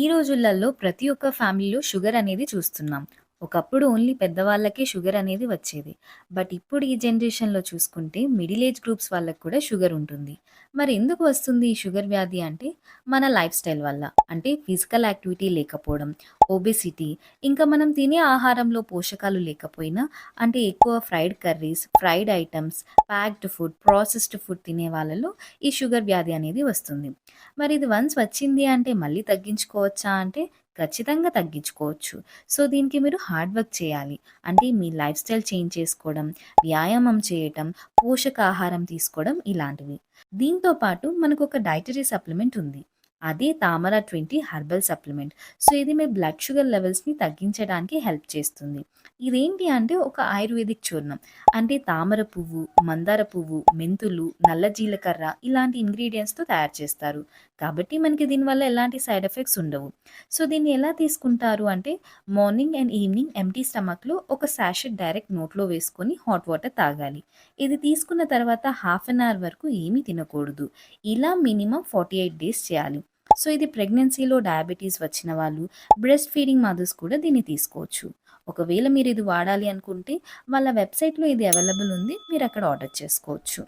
ఈ రోజులలో ప్రతి ఒక్క ఫ్యామిలీలో షుగర్ అనేది చూస్తున్నాం. ఒకప్పుడు ఓన్లీ పెద్దవాళ్ళకే షుగర్ అనేది వచ్చేది. బట్ ఇప్పుడు ఈ జనరేషన్‌లో చూసుకుంటే మిడిల్ ఏజ్ గ్రూప్స్ వాళ్ళకి కూడా షుగర్ ఉంటుంది. మరి ఎందుకు వస్తుంది ఈ షుగర్ వ్యాధి అంటే మన లైఫ్ స్టైల్ వల్ల. అంటే ఫిజికల్ యాక్టివిటీ లేకపోవడం, ఒబెసిటీ ఇంకా మనం తినే ఆహారంలో పోషకాలు లేకపోయినా అంటే ఎక్కువ fried curries, fried items packed food, processed food తినే వాళ్ళలో ఈ షుగర్ వ్యాధి అనేది వస్తుంది. మరి ఇది వన్స్ వచ్చింది అంటే మళ్ళీ తగ్గించుకోవచ్చా అంటే ఖచ్చితంగా తగ్గించుకోవచ్చు. సో, దీనికి మీరు హార్డ్ వర్క్ చేయాలి. అంటే మీ లైఫ్ స్టైల్ చేంజ్ చేసుకోవడం, వ్యాయామం చేయటం, పోషకాహారం తీసుకోవడం ఇలాంటివి. దీంతో పాటు మనకు ఒక డైటరీ సప్లిమెంట్ ఉంది. అదే తామర 20 హెర్బల్ సప్లిమెంట్. సో, ఇది మీ బ్లడ్ షుగర్ లెవెల్స్‌ని తగ్గించడానికి హెల్ప్ చేస్తుంది. ఇదేంటి అంటే ఒక ఆయుర్వేదిక్ చూర్ణం. అంటే తామర పువ్వు, మందార పువ్వు, మెంతులు, నల్ల జీలకర్ర ఇలాంటి ఇంగ్రీడియంట్స్తో తయారు చేస్తారు. కాబట్టి మనకి దీనివల్ల ఎలాంటి సైడ్ ఎఫెక్ట్స్ ఉండవు. సో, దీన్ని ఎలా తీసుకుంటారు అంటే మార్నింగ్ అండ్ ఈవినింగ్ ఎంటీ స్టమక్‌లో ఒక శాషెట్ డైరెక్ట్ నోట్లో వేసుకొని హాట్ వాటర్ తాగాలి. ఇది తీసుకున్న తర్వాత హాఫ్ అన్ అవర్ వరకు ఏమీ తినకూడదు. ఇలా మినిమం ఫార్టీ ఎయిట్ డేస్ చేయాలి. సో, ఇది ప్రెగ్నెన్సీలో డయాబెటీస్ వచ్చిన వాళ్ళు, బ్రెస్ట్ ఫీడింగ్ మదర్స్ కూడా దీన్ని తీసుకోవచ్చు. ఒకవేళ మీరు ఇది వాడాలి అనుకుంటే వాళ్ళ వెబ్‌సైట్‌లో ఇది అవైలబుల్ ఉంది. మీరు అక్కడ ఆర్డర్ చేసుకోవచ్చు.